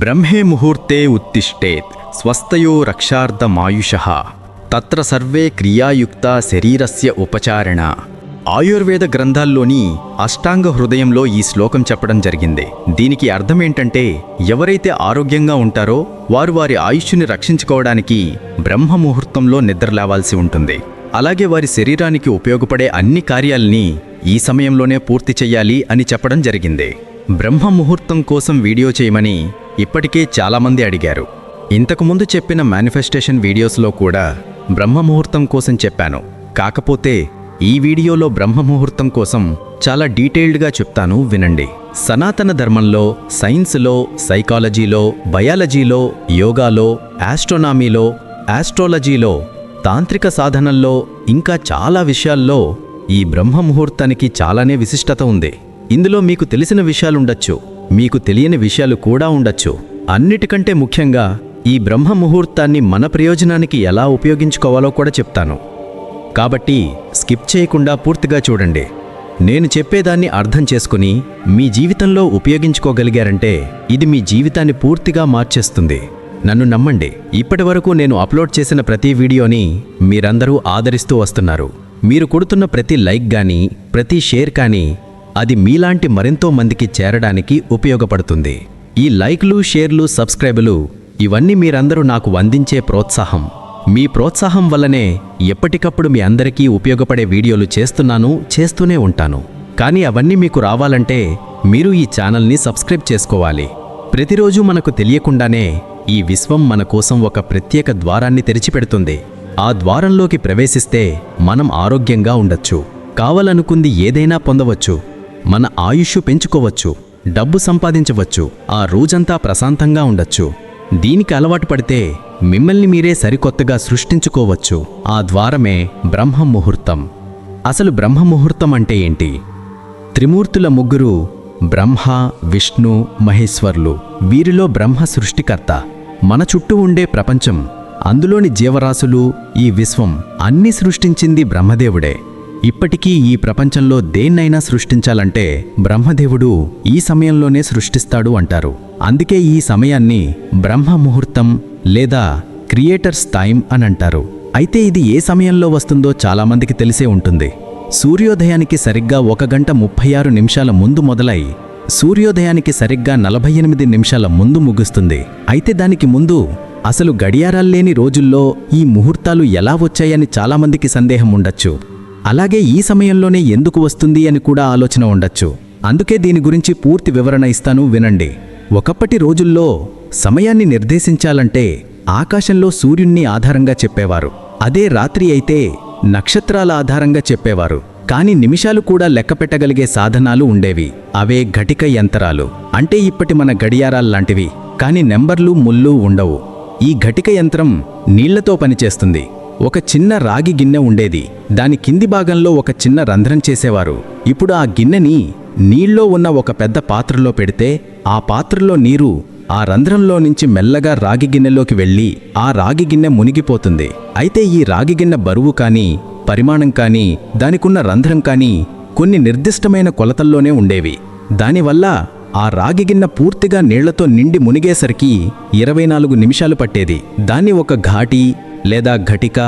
బ్రహ్మే ముహూర్తే ఉత్తిష్టేత్ స్వస్థయో రక్షార్థమాయుష తత్ర సర్వే క్రియాయుక్త శరీరస్య ఉపచారణ. ఆయుర్వేద గ్రంథాల్లోని అష్టాంగ హృదయంలో ఈ శ్లోకం చెప్పడం జరిగింది. దీనికి అర్థం ఏంటంటే ఎవరైతే ఆరోగ్యంగా ఉంటారో వారు వారి ఆయుష్ని రక్షించుకోవడానికి బ్రహ్మ ముహూర్తంలో నిద్రలేవాల్సి ఉంటుంది. అలాగే వారి శరీరానికి ఉపయోగపడే అన్ని కార్యాల్ని ఈ సమయంలోనే పూర్తి చెయ్యాలి అని చెప్పడం జరిగింది. బ్రహ్మ ముహూర్తం కోసం వీడియో చేయమని ఇప్పటికే చాలామంది అడిగారు. ఇంతకుముందు చెప్పిన మేనిఫెస్టేషన్ వీడియోస్లో కూడా బ్రహ్మ ముహూర్తం కోసం చెప్పాను. కాకపోతే ఈ వీడియోలో బ్రహ్మ ముహూర్తం కోసం చాలా డీటెయిల్డ్గా చెప్తాను వినండి. సనాతన ధర్మంలో సైన్స్లో సైకాలజీలో బయాలజీలో యోగాలో ఆస్ట్రోనామీలో ఆస్ట్రాలజీలో తాంత్రిక సాధనల్లో ఇంకా చాలా విషయాల్లో ఈ బ్రహ్మ ముహూర్తానికి చాలానే విశిష్టత ఉంది. ఇందులో మీకు తెలిసిన విషయాలుండొచ్చు. మీకు తెలియని విషయాలు కూడా ఉండొచ్చు. అన్నిటికంటే ముఖ్యంగా ఈ బ్రహ్మ ముహూర్తాన్ని మన ప్రయోజనానికి ఎలా ఉపయోగించుకోవాలో కూడా చెప్తాను. కాబట్టి స్కిప్ చేయకుండా పూర్తిగా చూడండి. నేను చెప్పేదాన్ని అర్థం చేసుకుని మీ జీవితంలో ఉపయోగించుకోగలిగారంటే ఇది మీ జీవితాన్ని పూర్తిగా మార్చేస్తుంది. నన్ను నమ్మండి. ఇప్పటి వరకు నేను అప్లోడ్ చేసిన ప్రతి వీడియోని మీరందరూ ఆదరిస్తూ వస్తున్నారు. మీరు కొడుతున్న ప్రతి లైక్ గాని ప్రతి షేర్ కానీ అది మీలాంటి మరెంతో మందికి చేరడానికి ఉపయోగపడుతుంది. ఈ లైక్లు షేర్లు సబ్స్క్రైబులు ఇవన్నీ మీరందరూ నాకు అందించే ప్రోత్సాహం. మీ ప్రోత్సాహం వల్లనే ఎప్పటికప్పుడు మీ అందరికీ ఉపయోగపడే వీడియోలు చేస్తున్నాను చేస్తూనే ఉంటాను. కానీ అవన్నీ మీకు రావాలంటే మీరు ఈ ఛానల్ని సబ్స్క్రైబ్ చేసుకోవాలి. ప్రతిరోజు మనకు తెలియకుండానే ఈ విశ్వం మన కోసం ఒక ప్రత్యేక ద్వారాన్ని తెరిచిపెడుతుంది. ఆ ద్వారంలోకి ప్రవేశిస్తే మనం ఆరోగ్యంగా ఉండొచ్చు. కావాలనుకుంది ఏదైనా పొందవచ్చు. మన ఆయుష్ పెంచుకోవచ్చు డబ్బు సంపాదించవచ్చు ఆ రోజంతా ప్రశాంతంగా ఉండొచ్చు. దీనికి అలవాటు పడితే మిమ్మల్ని మీరే సరికొత్తగా సృష్టించుకోవచ్చు. ఆ ద్వారమే బ్రహ్మ ముహూర్తం అసలు బ్రహ్మ ముహూర్తం అంటే ఏంటి? త్రిమూర్తుల ముగ్గురు బ్రహ్మ విష్ణు మహేశ్వర్లు. వీరిలో బ్రహ్మ సృష్టికర్త. మన చుట్టూ ఉండే ప్రపంచం. అందులోని జీవరాశులు ఈ విశ్వం అన్నీ సృష్టించింది బ్రహ్మదేవుడే. ఇప్పటికీ ఈ ప్రపంచంలో దేన్నైనా సృష్టించాలంటే బ్రహ్మదేవుడు ఈ సమయంలోనే సృష్టిస్తాడు అంటారు. అందుకే ఈ సమయాన్ని బ్రహ్మ ముహూర్తం లేదా క్రియేటర్స్ టైం అని అంటారు. అయితే ఇది ఏ సమయంలో వస్తుందో చాలామందికి తెలిసే ఉంటుంది. సూర్యోదయానికి సరిగ్గా ఒక గంట ముప్పై ఆరు నిమిషాల ముందు మొదలై సూర్యోదయానికి సరిగ్గా నలభై ఎనిమిది నిమిషాల ముందు ముగుస్తుంది. అయితే దానికి ముందు అసలు గడియారాల్లేని రోజుల్లో ఈ ముహూర్తాలు ఎలా వచ్చాయని చాలామందికి సందేహం ఉండొచ్చు. అలాగే ఈ సమయంలోనే ఎందుకు వస్తుంది అని కూడా ఆలోచన ఉండొచ్చు. అందుకే దీని గురించి పూర్తి వివరణ ఇస్తాను వినండి. ఒకప్పటి రోజుల్లో సమయాన్ని నిర్దేశించాలంటే ఆకాశంలో సూర్యుణ్ణి ఆధారంగా చెప్పేవారు. అదే రాత్రి అయితే నక్షత్రాల ఆధారంగా చెప్పేవారు. కాని నిమిషాలు కూడా లెక్కపెట్టగలిగే సాధనాలు ఉండేవి. అవే ఘటిక యంత్రాలు. అంటే ఇప్పటి మన గడియారాల్లాంటివి కాని నెంబర్లు ముళ్ళు ఉండవు. ఈ ఘటిక యంత్రం నీళ్ళతో పనిచేస్తుంది. ఒక చిన్న రాగి గిన్నె ఉండేది. దాని కింది భాగంలో ఒక చిన్న రంధ్రం చేసేవారు. ఇప్పుడు ఆ గిన్నెని నీళ్ళో ఉన్న ఒక పెద్ద పాత్రలో పెడితే ఆ పాత్రలో నీరు ఆ రంధ్రంలో నుంచి మెల్లగా రాగి గిన్నెలోకి వెళ్ళి ఆ రాగి గిన్నె మునిగిపోతుంది. అయితే ఈ రాగి గిన్నె బరువు కానీ పరిమాణం కానీ దానికున్న రంధ్రం కానీ కొన్ని నిర్దిష్టమైన కొలతల్లోనే ఉండేవి. దానివల్ల ఆ రాగి గిన్నె పూర్తిగా నీళ్ళతో నిండి మునిగేసరికి ఇరవై నాలుగు నిమిషాలు పట్టేది. దాన్ని ఒక ఘాటి లేదా ఘటిక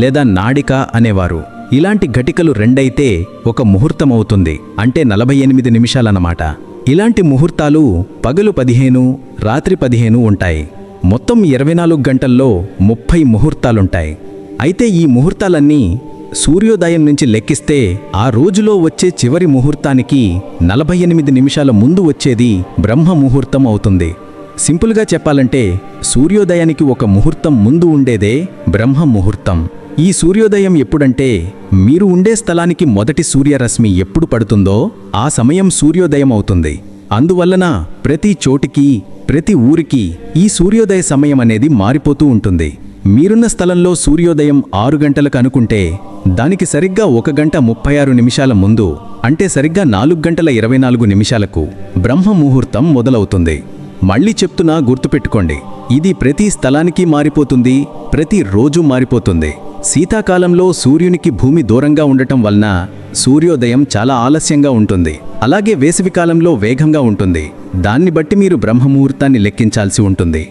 లేదా నాడిక అనేవారు. ఇలాంటి ఘటికలు రెండైతే ఒక ముహూర్తం అవుతుంది అంటే నలభై ఎనిమిది నిమిషాలన్నమాట. ఇలాంటి ముహూర్తాలు పగలు పదిహేను రాత్రి పదిహేను ఉంటాయి. మొత్తం ఇరవై నాలుగు గంటల్లో ముప్పై ముహూర్తాలుంటాయి. అయితే ఈ ముహూర్తాలన్నీ సూర్యోదయం నుంచి లెక్కిస్తే ఆ రోజులో వచ్చే చివరి ముహూర్తానికి నలభై ఎనిమిది నిమిషాల ముందు వచ్చేది బ్రహ్మ ముహూర్తం అవుతుంది. సింపుల్గా చెప్పాలంటే సూర్యోదయానికి ఒక ముహూర్తం ముందు ఉండేదే బ్రహ్మ ముహూర్తం ఈ సూర్యోదయం ఎప్పుడంటే మీరు ఉండే స్థలానికి మొదటి సూర్యరశ్మి ఎప్పుడు పడుతుందో ఆ సమయం సూర్యోదయం అవుతుంది. అందువలన ప్రతి చోటికి ప్రతి ఊరికి ఈ సూర్యోదయ సమయం అనేది మారిపోతూ ఉంటుంది. మీరున్న స్థలంలో సూర్యోదయం ఆరు గంటలకు అనుకుంటే దానికి సరిగ్గా ఒక గంట ముప్పై ఆరు నిమిషాల ముందు అంటే సరిగ్గా నాలుగు గంటల ఇరవై నాలుగు నిమిషాలకు బ్రహ్మ ముహూర్తం మొదలవుతుంది. మళ్ళీ చెప్తున్నా గుర్తుపెట్టుకోండి. ఇది ప్రతి స్థలానికి మారిపోతుంది ప్రతి రోజు మారిపోతుంది. శీతాకాలంలో సూర్యునికి భూమి దూరంగా ఉండటం వలన సూర్యోదయం చాలా ఆలస్యంగా ఉంటుంది. అలాగే వేసవికాలంలో వేగంగా ఉంటుంది. దాన్ని బట్టి మీరు బ్రహ్మముహూర్తాన్ని లెక్కించాల్సి ఉంటుంది.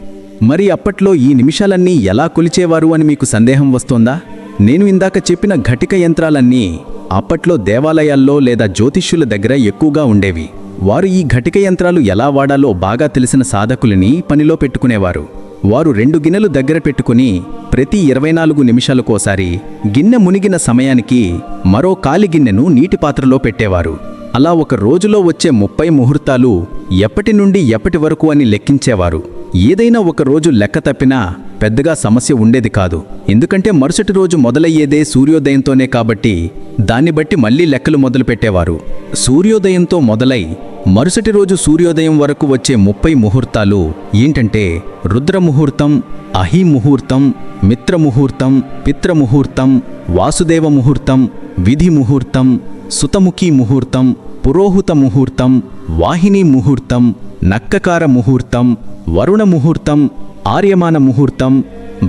మరి అప్పట్లో ఈ నిమిషాలన్నీ ఎలా కొలిచేవారు అని మీకు సందేహం వస్తోందా? నేను ఇందాక చెప్పిన ఘటిక యంత్రాలన్నీ అప్పట్లో దేవాలయాల్లో లేదా జ్యోతిష్యుల దగ్గర ఎక్కువగా ఉండేవి. వారు ఈ ఘటిక యంత్రాలు ఎలా వాడాలో బాగా తెలిసిన సాధకులని పనిలో పెట్టుకునేవారు. వారు రెండు గిన్నెలు దగ్గర పెట్టుకుని ప్రతి ఇరవై నాలుగు నిమిషాలకోసారి గిన్నె మునిగిన సమయానికి మరో కాలి గిన్నెను నీటి పాత్రలో పెట్టేవారు. అలా ఒక రోజులో వచ్చే ముప్పై ముహూర్తాలు ఎప్పటి నుండి ఎప్పటి వరకు అని లెక్కించేవారు. ఏదైనా ఒక రోజు లెక్క తప్పినా పెద్దగా సమస్య ఉండేది కాదు. ఎందుకంటే మరుసటి రోజు మొదలయ్యేదే సూర్యోదయంతోనే కాబట్టి దాన్ని బట్టి మళ్ళీ లెక్కలు మొదలు పెట్టేవారు సూర్యోదయంతో మొదలై మరుసటి రోజు సూర్యోదయం వరకు వచ్చే ముప్పై ముహూర్తాలు ఏంటంటే రుద్ర ముహూర్తం అహి ముహూర్తం మిత్ర ముహూర్తం పిత్ర ముహూర్తం వాసుదేవ ముహూర్తం విధి ముహూర్తం సుతముఖి ముహూర్తం పురోహుత ముహూర్తం వాహిని ముహూర్తం నక్కకార ముహూర్తం వరుణ ముహూర్తం ఆర్యమాన ముహూర్తం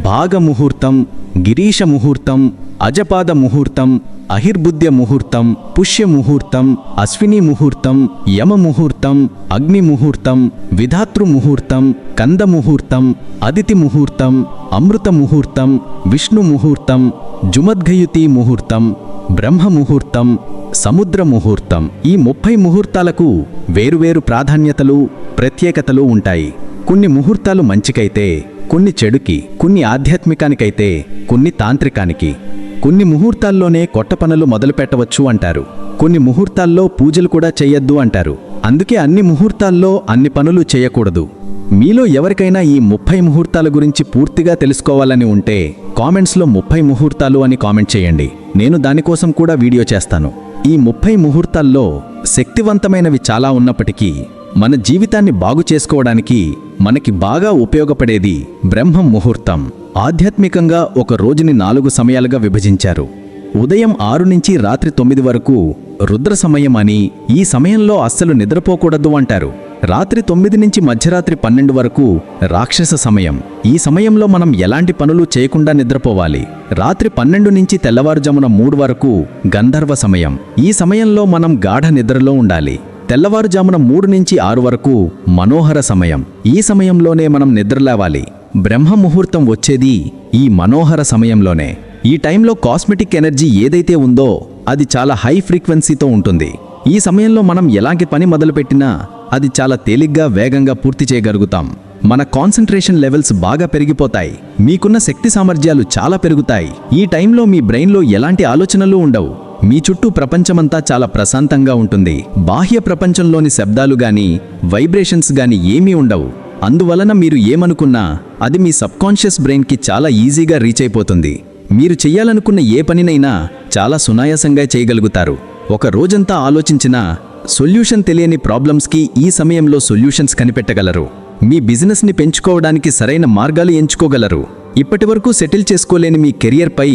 భాగ ముహూర్తం గిరీశ ముహూర్తం అజపాద ముహూర్తం అహిర్బుద్ధ్య ముహూర్తం పుష్య ముహూర్తం అశ్విని ముహూర్తం యమ ముహూర్తం అగ్ని ముహూర్తం విధాతృ ముహూర్తం కంద ముహూర్తం అదితి ముహూర్తం అమృత ముహూర్తం విష్ణు ముహూర్తం జుమద్ఘయుతి ముహూర్తం బ్రహ్మ ముహూర్తం సముద్ర ముహూర్తం ఈ ముప్పై ముహూర్తాలకు వేరువేరు ప్రాధాన్యతలు ప్రత్యేకతలు ఉంటాయి. కొన్ని ముహూర్తాలు మంచికైతే కొన్ని చెడుకి కొన్ని ఆధ్యాత్మికానికైతే కొన్ని తాంత్రికానికి. కొన్ని ముహూర్తాల్లోనే కొట్ట పనులు మొదలుపెట్టవచ్చు అంటారు. కొన్ని ముహూర్తాల్లో పూజలు కూడా చేయొద్దు అంటారు. అందుకే అన్ని ముహూర్తాల్లో అన్ని పనులు చేయకూడదు. మీలో ఎవరికైనా ఈ ముప్పై ముహూర్తాల గురించి పూర్తిగా తెలుసుకోవాలని ఉంటే కామెంట్స్లో ముప్పై ముహూర్తాలు అని కామెంట్ చేయండి. నేను దానికోసం కూడా వీడియో చేస్తాను. ఈ ముప్పై ముహూర్తాల్లో శక్తివంతమైనవి చాలా ఉన్నప్పటికీ మన జీవితాన్ని బాగు చేసుకోవడానికి మనకి బాగా ఉపయోగపడేది బ్రహ్మం ముహూర్తం. ఆధ్యాత్మికంగా ఒక రోజుని నాలుగు సమయాలుగా విభజించారు. ఉదయం ఆరు నుంచి రాత్రి తొమ్మిది వరకు రుద్ర సమయం అని ఈ సమయంలో అస్సలు నిద్రపోకూడదు అంటారు. రాత్రి తొమ్మిది నుంచి మధ్యరాత్రి పన్నెండు వరకు రాక్షస సమయం. ఈ సమయంలో మనం ఎలాంటి పనులు చేయకుండా నిద్రపోవాలి. రాత్రి పన్నెండు నుంచి తెల్లవారుజామున మూడు వరకు గంధర్వ సమయం. ఈ సమయంలో మనం గాఢ నిద్రలో ఉండాలి. తెల్లవారుజామున మూడు నుంచి ఆరు వరకు మనోహర సమయం. ఈ సమయంలోనే మనం నిద్రలేవాలి. బ్రహ్మ ముహూర్తం వచ్చేది ఈ మనోహర సమయంలోనే. ఈ టైంలో కాస్మెటిక్ ఎనర్జీ ఏదైతే ఉందో అది చాలా హై ఫ్రీక్వెన్సీతో ఉంటుంది. ఈ సమయంలో మనం ఎలాంటి పని మొదలుపెట్టినా అది చాలా తేలిగ్గా వేగంగా పూర్తి చేయగలుగుతాం. మన కాన్సంట్రేషన్ లెవెల్స్ బాగా పెరిగిపోతాయి. మీకున్న శక్తి సామర్థ్యాలు చాలా పెరుగుతాయి. ఈ టైంలో మీ బ్రెయిన్లో ఎలాంటి ఆలోచనలు ఉండవు. మీ చుట్టూ ప్రపంచమంతా చాలా ప్రశాంతంగా ఉంటుంది. బాహ్య ప్రపంచంలోని శబ్దాలు గాని వైబ్రేషన్స్ గాని ఏమీ ఉండవు. అందువలన మీరు ఏమనుకున్నా అది మీ సబ్కాన్షియస్ బ్రెయిన్కి చాలా ఈజీగా రీచ్ అయిపోతుంది. మీరు చెయ్యాలనుకున్న ఏ పనినైనా చాలా సునాయాసంగా చేయగలుగుతారు. ఒక రోజంతా ఆలోచించినా సొల్యూషన్ తెలియని ప్రాబ్లమ్స్కి ఈ సమయంలో సొల్యూషన్స్ కనిపెట్టగలరు. మీ బిజినెస్ని పెంచుకోవడానికి సరైన మార్గాలు ఎంచుకోగలరు. ఇప్పటివరకు సెటిల్ చేసుకోలేని మీ కెరియర్పై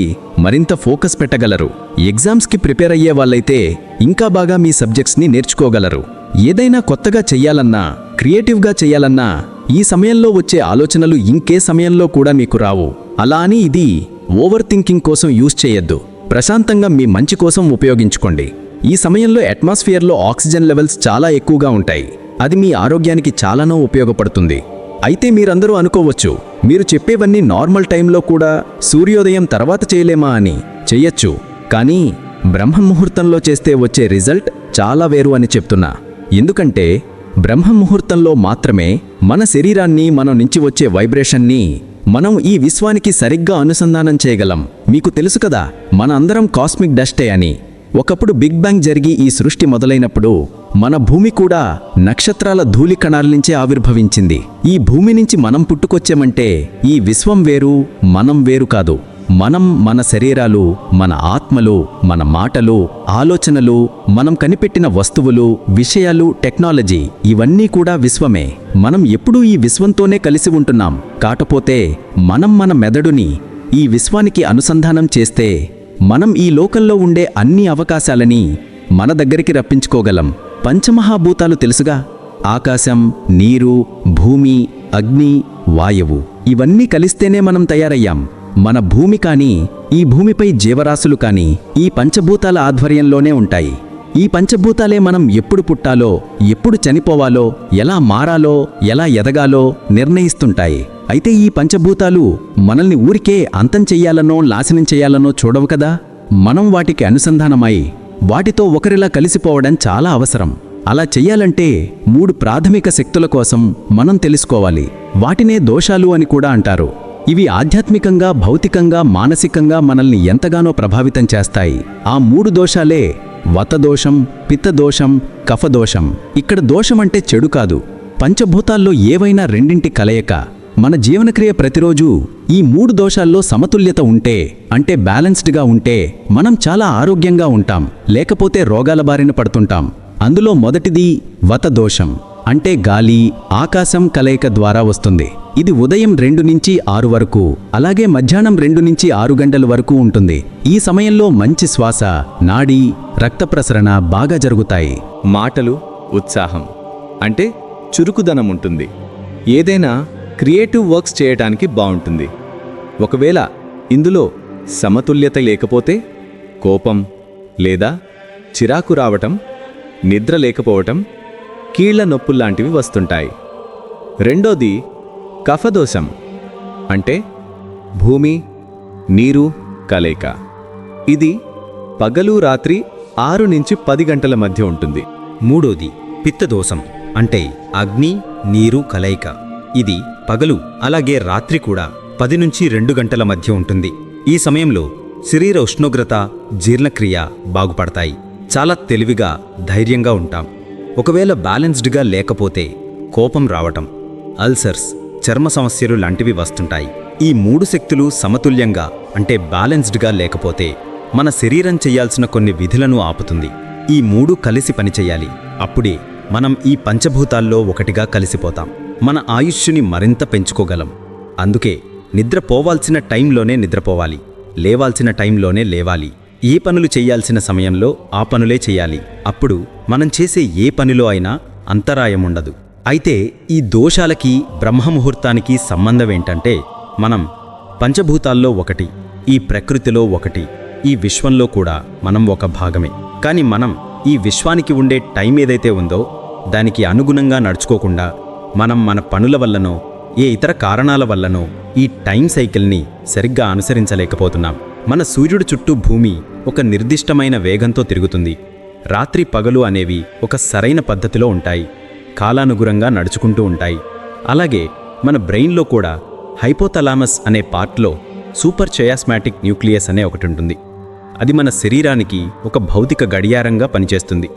మరింత ఫోకస్ పెట్టగలరు. ఎగ్జామ్స్కి ప్రిపేర్ అయ్యే వాళ్ళైతే ఇంకా బాగా మీ సబ్జెక్ట్స్ని నేర్చుకోగలరు. ఏదైనా కొత్తగా చెయ్యాలన్నా క్రియేటివ్గా చెయ్యాలన్నా ఈ సమయంలో వచ్చే ఆలోచనలు ఇంకే సమయంలో కూడా మీకు రావు. అలా అని ఇది ఓవర్ థింకింగ్ కోసం యూజ్ చేయొద్దు. ప్రశాంతంగా మీ మంచి కోసం ఉపయోగించుకోండి. ఈ సమయంలో అట్మాస్ఫియర్లో ఆక్సిజన్ లెవెల్స్ చాలా ఎక్కువగా ఉంటాయి. అది మీ ఆరోగ్యానికి చాలానో ఉపయోగపడుతుంది. అయితే మీరందరూ అనుకోవచ్చు మీరు చెప్పేవన్నీ నార్మల్ టైంలో కూడా సూర్యోదయం తర్వాత చేయలేమా అని చెయ్యొచ్చు. కానీ బ్రహ్మ ముహూర్తంలో చేస్తే వచ్చే రిజల్ట్ చాలా వేరు అని చెప్తున్నా. ఎందుకంటే బ్రహ్మ ముహూర్తంలో మాత్రమే మన శరీరాన్ని మనం నుంచి వచ్చే వైబ్రేషన్ని మనం ఈ విశ్వానికి సరిగ్గా అనుసంధానం చేయగలం. మీకు తెలుసు కదా మన అందరం కాస్మిక్ డస్టే అని. ఒకప్పుడు బిగ్ బ్యాంగ్ జరిగి ఈ సృష్టి మొదలైనప్పుడు మన భూమి కూడా నక్షత్రాల ధూళి కణాల నుంచే ఆవిర్భవించింది. ఈ భూమి నుంచి మనం పుట్టుకొచ్చామంటే ఈ విశ్వం వేరు మనం వేరు కాదు. మనం మన శరీరాలు మన ఆత్మలు మన మాటలు ఆలోచనలు మనం కనిపెట్టిన వస్తువులు విషయాలు టెక్నాలజీ ఇవన్నీ కూడా విశ్వమే. మనం ఎప్పుడూ ఈ విశ్వంతోనే కలిసి ఉంటున్నాం. కాకపోతే మనం మన మెదడుని ఈ విశ్వానికి అనుసంధానం చేస్తే మనం ఈ లోకంలో ఉండే అన్ని అవకాశాలని మన దగ్గరికి రప్పించుకోగలం. పంచమహాభూతాలు తెలుసుగా? ఆకాశం నీరు భూమి అగ్ని వాయువు. ఇవన్నీ కలిస్తేనే మనం తయారయ్యాం. మన భూమి కానీ ఈ భూమిపై జీవరాశులు కానీ ఈ పంచభూతాల ఆధ్వర్యంలోనే ఉంటాయి. ఈ పంచభూతాలే మనం ఎప్పుడు పుట్టాలో ఎప్పుడు చనిపోవాలో ఎలా మారాలో ఎలా ఎదగాలో నిర్ణయిస్తుంటాయి. అయితే ఈ పంచభూతాలు మనల్ని ఊరికే అంతం చెయ్యాలనో నాశనం చెయ్యాలనో చూడవు కదా? మనం వాటికి అనుసంధానమై వాటితో ఒకరిలా కలిసిపోవడం చాలా అవసరం. అలా చెయ్యాలంటే మూడు ప్రాథమిక శక్తుల కోసం మనం తెలుసుకోవాలి. వాటినే దోషాలు అని కూడా అంటారు. ఇవి ఆధ్యాత్మికంగా భౌతికంగా మానసికంగా మనల్ని ఎంతగానో ప్రభావితం చేస్తాయి. ఆ మూడు దోషాలే వతదోషం పిత్తదోషం కఫదోషం ఇక్కడ దోషం. అంటే చెడు కాదు. పంచభూతాల్లో ఏవైనా రెండింటి కలయిక. మన జీవనక్రియ ప్రతిరోజు ఈ మూడు దోషాల్లో సమతుల్యత ఉంటే అంటే బ్యాలెన్స్డ్గా ఉంటే మనం చాలా ఆరోగ్యంగా ఉంటాం లేకపోతే రోగాల బారిన పడుతుంటాం. అందులో మొదటిది వత దోషం అంటే గాలి ఆకాశం కలయిక ద్వారా వస్తుంది. ఇది ఉదయం రెండు నుంచి ఆరు వరకు అలాగే మధ్యాహ్నం రెండు నుంచి ఆరు గంటల వరకు ఉంటుంది. ఈ సమయంలో మంచి శ్వాస నాడి రక్త ప్రసరణ బాగా జరుగుతాయి. మాటలు ఉత్సాహం అంటే చురుకుదనం ఉంటుంది. ఏదైనా క్రియేటివ్ వర్క్స్ చేయటానికి బాగుంటుంది. ఒకవేళ ఇందులో సమతుల్యత లేకపోతే కోపం లేదా చిరాకు రావటం నిద్ర లేకపోవటం కీళ్ళ నొప్పుల్లాంటివి వస్తుంటాయి. రెండోది కఫదోషం అంటే భూమి నీరు కలయిక. ఇది పగలు రాత్రి ఆరు నుంచి పది గంటల మధ్య ఉంటుంది. మూడోది పిత్తదోషం అంటే అగ్ని నీరు కలయిక. ఇది పగలు అలాగే రాత్రి కూడా పది నుంచి రెండు గంటల మధ్య ఉంటుంది. ఈ సమయంలో శరీర ఉష్ణోగ్రత జీర్ణక్రియ బాగుపడతాయి. చాలా తెలివిగా ధైర్యంగా ఉంటాం. ఒకవేళ బ్యాలెన్స్డ్గా లేకపోతే కోపం రావటం అల్సర్స్ చర్మ సమస్యలు లాంటివి వస్తుంటాయి. ఈ మూడు శక్తులు సమతుల్యంగా అంటే బ్యాలెన్స్డ్గా లేకపోతే మన శరీరం చేయాల్సిన కొన్ని విధులను ఆపుతుంది. ఈ మూడు కలిసి పనిచేయాలి. అప్పుడే మనం ఈ పంచభూతాల్లో ఒకటిగా కలిసిపోతాం. మన ఆయుష్యుని మరింత పెంచుకోగలం. అందుకే నిద్రపోవాల్సిన టైంలోనే నిద్రపోవాలి. లేవాల్సిన టైంలోనే లేవాలి. ఏ పనులు చేయాల్సిన సమయంలో ఆ పనులే చేయాలి. అప్పుడు మనం చేసే ఏ పనిలో అయినా అంతరాయం ఉండదు. అయితే ఈ దోషాలకి బ్రహ్మముహూర్తానికి సంబంధం ఏంటంటే మనం పంచభూతాల్లో ఒకటి ఈ ప్రకృతిలో ఒకటి ఈ విశ్వంలో కూడా మనం ఒక భాగమే. కానీ మనం ఈ విశ్వానికి ఉండే టైం ఏదైతే ఉందో దానికి అనుగుణంగా నడుచుకోకుండా మనం మన పనుల వల్లనో ఏ ఇతర కారణాల వల్లనో ఈ టైం సైకిల్ని సరిగ్గా అనుసరించలేకపోతున్నాం. మన సూర్యుడు చుట్టూ భూమి ఒక నిర్దిష్టమైన వేగంతో తిరుగుతుంది. రాత్రి పగలు అనేవి ఒక సరైన పద్ధతిలో ఉంటాయి. కాలానుగుణంగా నడుచుకుంటూ ఉంటాయి. అలాగే మన బ్రెయిన్లో కూడా హైపోథలామస్ అనే పార్ట్లో సూపర్ చయాస్మాటిక్ న్యూక్లియస్ అనే ఒకటి ఉంటుంది. అది మన శరీరానికి ఒక భౌతిక గడియారంగా పనిచేస్తుంది.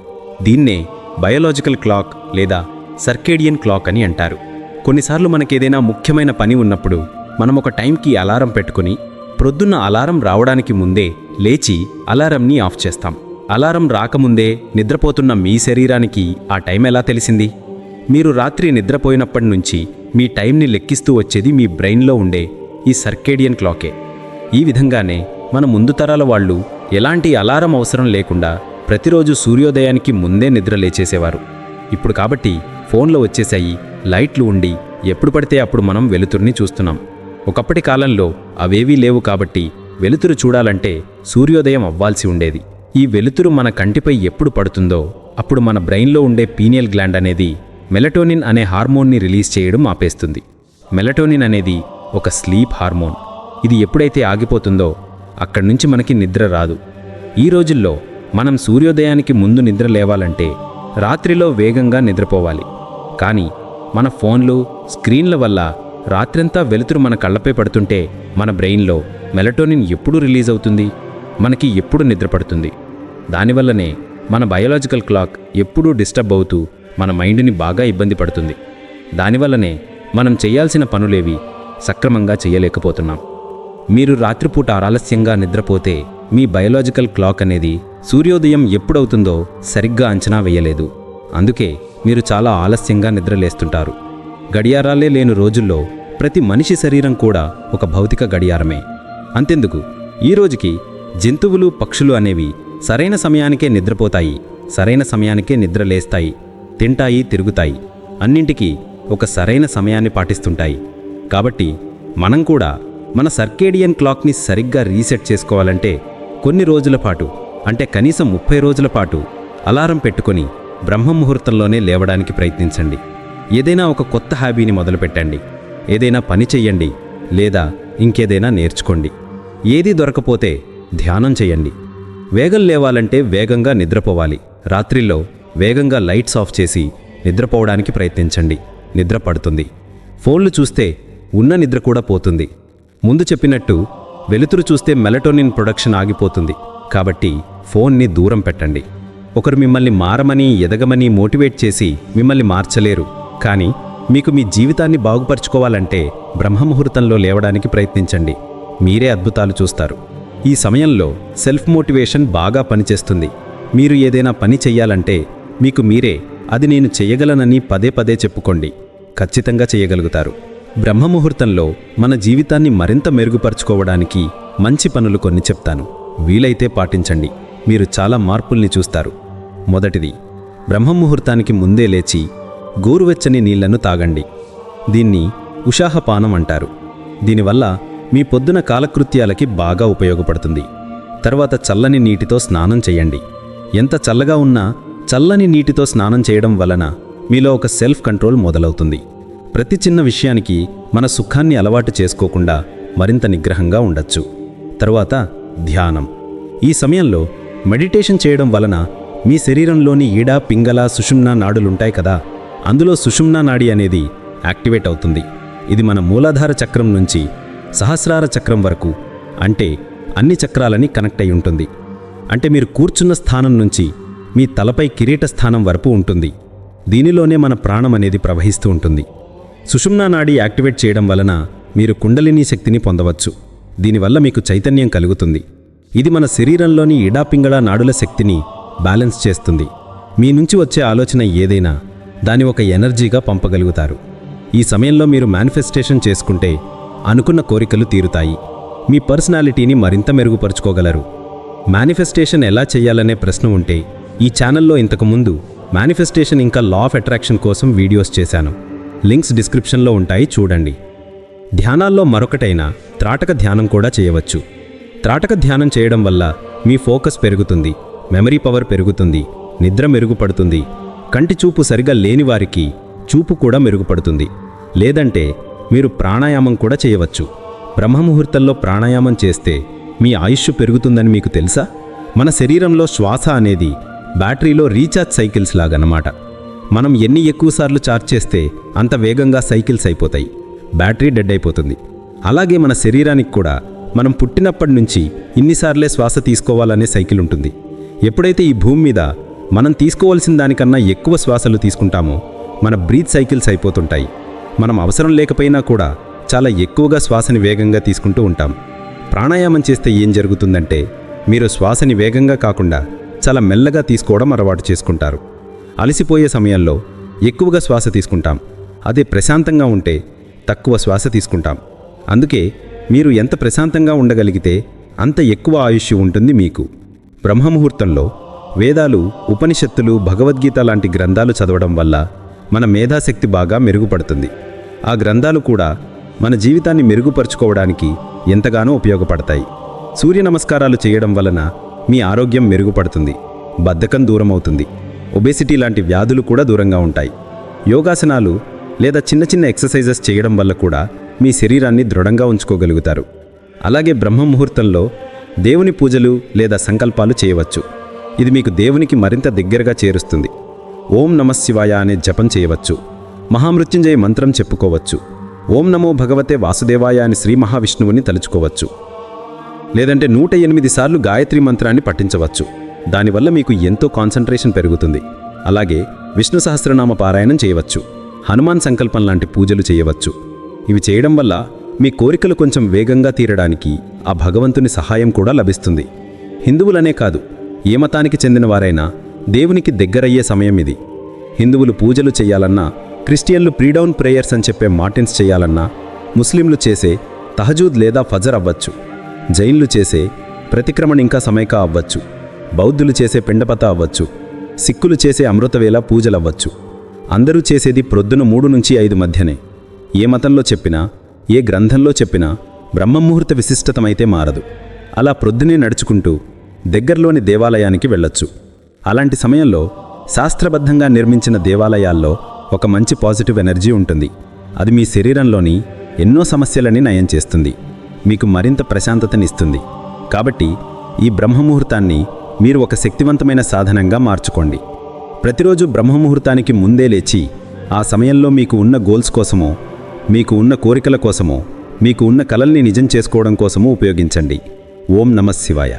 దీన్నే బయోలాజికల్ క్లాక్ లేదా సర్కేడియన్ క్లాక్ అని అంటారు. కొన్నిసార్లు మనకేదైనా ముఖ్యమైన పని ఉన్నప్పుడు మనం ఒక టైంకి అలారం పెట్టుకుని ప్రొద్దున్న అలారం రావడానికి ముందే లేచి అలారంని ఆఫ్ చేస్తాం. అలారం రాకముందే నిద్రపోతున్న మీ శరీరానికి ఆ టైం ఎలా తెలిసింది? మీరు రాత్రి నిద్రపోయినప్పటి నుంచి మీ టైంని లెక్కిస్తూ వచ్చేది మీ బ్రెయిన్లో ఉండే ఈ సర్కేడియన్ క్లాకే. ఈ విధంగానే మన ముందు తరాల వాళ్ళు ఎలాంటి అలారం అవసరం లేకుండా ప్రతిరోజు సూర్యోదయానికి ముందే నిద్ర లేచేసేవారు. ఇప్పుడు కాబట్టి ఫోన్లో వచ్చేసాయి లైట్లు ఉండి ఎప్పుడు పడితే అప్పుడు మనం వెలుతురిని చూస్తున్నాం. ఒకప్పటి కాలంలో అవేవీ లేవు కాబట్టి వెలుతురు చూడాలంటే సూర్యోదయం అవ్వాల్సి ఉండేది. ఈ వెలుతురు మన కంటిపై ఎప్పుడు పడుతుందో అప్పుడు మన బ్రెయిన్లో ఉండే పీనియల్ గ్లాండ్ అనేది మెలటోనిన్ అనే హార్మోన్ని రిలీజ్ చేయడం ఆపేస్తుంది. మెలటోనిన్ అనేది ఒక స్లీప్ హార్మోన్. ఇది ఎప్పుడైతే ఆగిపోతుందో అక్కడి నుంచి మనకి నిద్ర రాదు. ఈ రోజుల్లో మనం సూర్యోదయానికి ముందు నిద్ర లేవాలంటే రాత్రిలో వేగంగా నిద్రపోవాలి. కానీ మన ఫోన్లు స్క్రీన్ల వల్ల రాత్రంతా వెలుతురు మన కళ్ళపై పడుతుంటే మన బ్రెయిన్లో మెలటోనిన్ ఎప్పుడు రిలీజ్ అవుతుంది? మనకి ఎప్పుడు నిద్రపడుతుంది దానివల్లనే మన బయోలాజికల్ క్లాక్ ఎప్పుడూ డిస్టర్బ్ అవుతూ మన మైండ్ని బాగా ఇబ్బంది పడుతుంది. దానివల్లనే మనం చేయాల్సిన పనులేవి సక్రమంగా చేయలేకపోతున్నాం. మీరు రాత్రిపూట ఆలస్యంగా నిద్రపోతే మీ బయోలాజికల్ క్లాక్ అనేది సూర్యోదయం ఎప్పుడవుతుందో సరిగ్గా అంచనా వేయలేదు. అందుకే మీరు చాలా ఆలస్యంగా నిద్రలేస్తుంటారు. గడియారాలే లేని రోజుల్లో ప్రతి మనిషి శరీరం కూడా ఒక భౌతిక గడియారమే. అంతెందుకు? ఈ రోజుకి జంతువులు పక్షులు అనేవి సరైన సమయానికే నిద్రపోతాయి సరైన సమయానికే నిద్ర లేస్తాయి తింటాయి తిరుగుతాయి. అన్నింటికీ ఒక సరైన సమయాన్ని పాటిస్తుంటాయి. కాబట్టి మనం కూడా మన సర్కేడియన్ క్లాక్ని సరిగ్గా రీసెట్ చేసుకోవాలంటే కొన్ని రోజుల పాటు అంటే కనీసం ముప్పై రోజుల పాటు అలారం పెట్టుకొని బ్రహ్మ ముహూర్తంలోనే లేవడానికి ప్రయత్నించండి. ఏదైనా ఒక కొత్త హాబీని మొదలుపెట్టండి. ఏదైనా పని చెయ్యండి లేదా ఇంకేదైనా నేర్చుకోండి. ఏది దొరకపోతే ధ్యానం చేయండి వేగం లేవాలంటే వేగంగా నిద్రపోవాలి. రాత్రిలో వేగంగా లైట్స్ ఆఫ్ చేసి నిద్రపోవడానికి ప్రయత్నించండి. నిద్ర పడుతుంది. ఫోన్లు చూస్తే ఉన్న నిద్ర కూడా పోతుంది. ముందు చెప్పినట్టు వెలుతురు చూస్తే మెలటోనిన్ ప్రొడక్షన్ ఆగిపోతుంది. కాబట్టి ఫోన్ని దూరం పెట్టండి. ఒకరు మిమ్మల్ని మారమని ఎదగమని మోటివేట్ చేసి మిమ్మల్ని మార్చలేరు. కానీ మీకు మీ జీవితాన్ని బాగుపరుచుకోవాలంటే బ్రహ్మముహూర్తంలో లేవడానికి ప్రయత్నించండి. మీరే అద్భుతాలు చూస్తారు. ఈ సమయంలో సెల్ఫ్ మోటివేషన్ బాగా పనిచేస్తుంది. మీరు ఏదైనా పని చెయ్యాలంటే మీకు మీరే అది నేను చేయగలనని పదే పదే చెప్పుకోండి. ఖచ్చితంగా చేయగలుగుతారు బ్రహ్మముహూర్తంలో మన జీవితాన్ని మరింత మెరుగుపరుచుకోవడానికి మంచి పనులు కొన్ని చెప్తాను. వీలైతే పాటించండి. మీరు చాలా మార్పుల్ని చూస్తారు. మొదటిది బ్రహ్మముహూర్తానికి ముందే లేచి గోరువెచ్చని నీళ్ళను తాగండి. దీన్ని ఉషాహపానం అంటారు. దీనివల్ల మీ పొద్దున కాలకృత్యాలకి బాగా ఉపయోగపడుతుంది. తర్వాత చల్లని నీటితో స్నానం చేయండి. ఎంత చల్లగా ఉన్నా చల్లని నీటితో స్నానం చేయడం వలన మీలో ఒక సెల్ఫ్ కంట్రోల్ మొదలవుతుంది. ప్రతి చిన్న విషయానికి మన సుఖాన్ని అలవాటు చేసుకోకుండా మరింత నిగ్రహంగా ఉండొచ్చు. తరువాత ధ్యానం. ఈ సమయంలో మెడిటేషన్ చేయడం వలన మీ శరీరంలోని ఈడ పింగళ సుషుమ్నా నాడులుంటాయి కదా. అందులో సుషుమ్నా నాడి అనేది యాక్టివేట్ అవుతుంది. ఇది మన మూలాధార చక్రం నుంచి సహస్రార చక్రం వరకు అంటే అన్ని చక్రాలని కనెక్ట్ అయి ఉంటుంది. అంటే మీరు కూర్చున్న స్థానం నుంచి మీ తలపై కిరీట స్థానం వరకు ఉంటుంది. దీనిలోనే మన ప్రాణం అనేది ప్రవహిస్తూ ఉంటుంది. సుషుమ్నా నాడి యాక్టివేట్ చేయడం వలన మీరు కుండలిని శక్తిని పొందవచ్చు. దీనివల్ల మీకు చైతన్యం కలుగుతుంది. ఇది మన శరీరంలోని ఇడాపింగళ నాడుల శక్తిని బ్యాలెన్స్ చేస్తుంది. మీ నుంచి వచ్చే ఆలోచన ఏదైనా దాని ఒక ఎనర్జీగా పంపగలుగుతారు. ఈ సమయంలో మీరు మేనిఫెస్టేషన్ చేసుకుంటే అనుకున్న కోరికలు తీరుతాయి. మీ పర్సనాలిటీని మరింత మెరుగుపరుచుకోగలరు. మేనిఫెస్టేషన్ ఎలా చేయాలనే ప్రశ్న ఉంటే ఈ ఛానల్లో ఇంతకుముందు మేనిఫెస్టేషన్ ఇంకా లా ఆఫ్ అట్రాక్షన్ కోసం వీడియోస్ చేశాను. లింక్స్ డిస్క్రిప్షన్లో ఉంటాయి చూడండి. ధ్యానాల్లో మరొకటైన త్రాటక ధ్యానం కూడా చేయవచ్చు. త్రాటక ధ్యానం చేయడం వల్ల మీ ఫోకస్ పెరుగుతుంది మెమరీ పవర్ పెరుగుతుంది నిద్ర మెరుగుపడుతుంది కంటి చూపు సరిగా లేని వారికి చూపు కూడా మెరుగుపడుతుంది. లేదంటే మీరు ప్రాణాయామం కూడా చేయవచ్చు. బ్రహ్మముహూర్తంలో ప్రాణాయామం చేస్తే మీ ఆయుష్ పెరుగుతుందని మీకు తెలుసా? మన శరీరంలో శ్వాస అనేది బ్యాటరీలో రీఛార్జ్ సైకిల్స్ లాగన్నమాట. మనం ఎన్ని ఎక్కువసార్లు ఛార్జ్ చేస్తే అంత వేగంగా సైకిల్స్ అయిపోతాయి. బ్యాటరీ డెడ్ అయిపోతుంది. అలాగే మన శరీరానికి కూడా మనం పుట్టినప్పటి నుంచి ఇన్నిసార్లే శ్వాస తీసుకోవాలనే సైకిల్ ఉంటుంది. ఎప్పుడైతే ఈ భూమి మీద మనం తీసుకోవాల్సిన దానికన్నా ఎక్కువ శ్వాసలు తీసుకుంటామో మన బ్రీత్ సైకిల్స్ అయిపోతుంటాయి. మనం అవసరం లేకపోయినా కూడా చాలా ఎక్కువగా శ్వాసని వేగంగా తీసుకుంటూ ఉంటాం. ప్రాణాయామం చేస్తే ఏం జరుగుతుందంటే మీరు శ్వాసని వేగంగా కాకుండా చాలా మెల్లగా తీసుకోవడం అలవాటు చేసుకుంటారు. అలసిపోయే సమయంలో ఎక్కువగా శ్వాస తీసుకుంటాం. అదే ప్రశాంతంగా ఉంటే తక్కువ శ్వాస తీసుకుంటాం. అందుకే మీరు ఎంత ప్రశాంతంగా ఉండగలిగితే అంత ఎక్కువ ఆయుష్ ఉంటుంది మీకు. బ్రహ్మముహూర్తంలో వేదాలు ఉపనిషత్తులు భగవద్గీత లాంటి గ్రంథాలు చదవడం వల్ల మన మేధాశక్తి బాగా మెరుగుపడుతుంది. ఆ గ్రంథాలు కూడా మన జీవితాన్ని మెరుగుపరుచుకోవడానికి ఎంతగానో ఉపయోగపడతాయి. సూర్య నమస్కారాలు చేయడం వలన మీ ఆరోగ్యం మెరుగుపడుతుంది బద్ధకం దూరమవుతుంది ఒబేసిటీ లాంటి వ్యాధులు కూడా దూరంగా ఉంటాయి. యోగాసనాలు లేదా చిన్న చిన్న ఎక్సర్సైజెస్ చేయడం వల్ల కూడా మీ శరీరాన్ని దృఢంగా ఉంచుకోగలుగుతారు. అలాగే బ్రహ్మ ముహూర్తంలో దేవుని పూజలు లేదా సంకల్పాలు చేయవచ్చు. ఇది మీకు దేవునికి మరింత దగ్గరగా చేరుస్తుంది. ఓం నమశివాయ అనే జపం చేయవచ్చు. మహామృత్యుంజయ మంత్రం చెప్పుకోవచ్చు. ఓం నమో భగవతే వాసుదేవాయ అని శ్రీ మహావిష్ణువుని తలుచుకోవచ్చు. లేదంటే నూట ఎనిమిది సార్లు గాయత్రి మంత్రాన్ని పఠించవచ్చు. దానివల్ల మీకు ఎంతో కాన్సంట్రేషన్ పెరుగుతుంది. అలాగే విష్ణు సహస్రనామ పారాయణం చేయవచ్చు. హనుమాన్ సంకల్పం లాంటి పూజలు చేయవచ్చు. ఇవి చేయడం వల్ల మీ కోరికలు కొంచెం వేగంగా తీరడానికి ఆ భగవంతుని సహాయం కూడా లభిస్తుంది. హిందువులనే కాదు ఏ మతానికి చెందిన వారైనా దేవునికి దగ్గరయ్యే సమయం ఇది. హిందువులు పూజలు చేయాలన్నా క్రిస్టియన్లు ప్రీడౌన్ ప్రేయర్స్ అని చెప్పే మార్టిన్స్ చేయాలన్నా ముస్లింలు చేసే తహజూద్ లేదా ఫజర్ అవ్వచ్చు. జైన్లు చేసే ప్రతిక్రమణ ఇంకా సమైక అవ్వచ్చు. బౌద్ధులు చేసే పిండపత అవ్వచ్చు. సిక్కులు చేసే అమృతవేళ పూజలవ్వచ్చు. అందరూ చేసేది ప్రొద్దున మూడు నుంచి ఐదు మధ్యనే. ఏ మతంలో చెప్పినా ఏ గ్రంథంలో చెప్పినా బ్రహ్మముహూర్త విశిష్టతమైతే మారదు. అలా ప్రొద్దునే నడుచుకుంటూ దగ్గరలోని దేవాలయానికి వెళ్ళొచ్చు. అలాంటి సమయంలో శాస్త్రబద్ధంగా నిర్మించిన దేవాలయాల్లో ఒక మంచి పాజిటివ్ ఎనర్జీ ఉంటుంది. అది మీ శరీరంలోని ఎన్నో సమస్యలని నయం చేస్తుంది. మీకు మరింత ప్రశాంతతనిస్తుంది. కాబట్టి ఈ బ్రహ్మముహూర్తాన్ని మీరు ఒక శక్తివంతమైన సాధనంగా మార్చుకోండి. ప్రతిరోజు బ్రహ్మముహూర్తానికి ముందే లేచి ఆ సమయంలో మీకు ఉన్న గోల్స్ కోసమో మీకు ఉన్న కోరికల కోసమో మీకు ఉన్న కలల్ని నిజం చేసుకోవడం కోసమో ఉపయోగించండి. ఓం నమ శివాయ.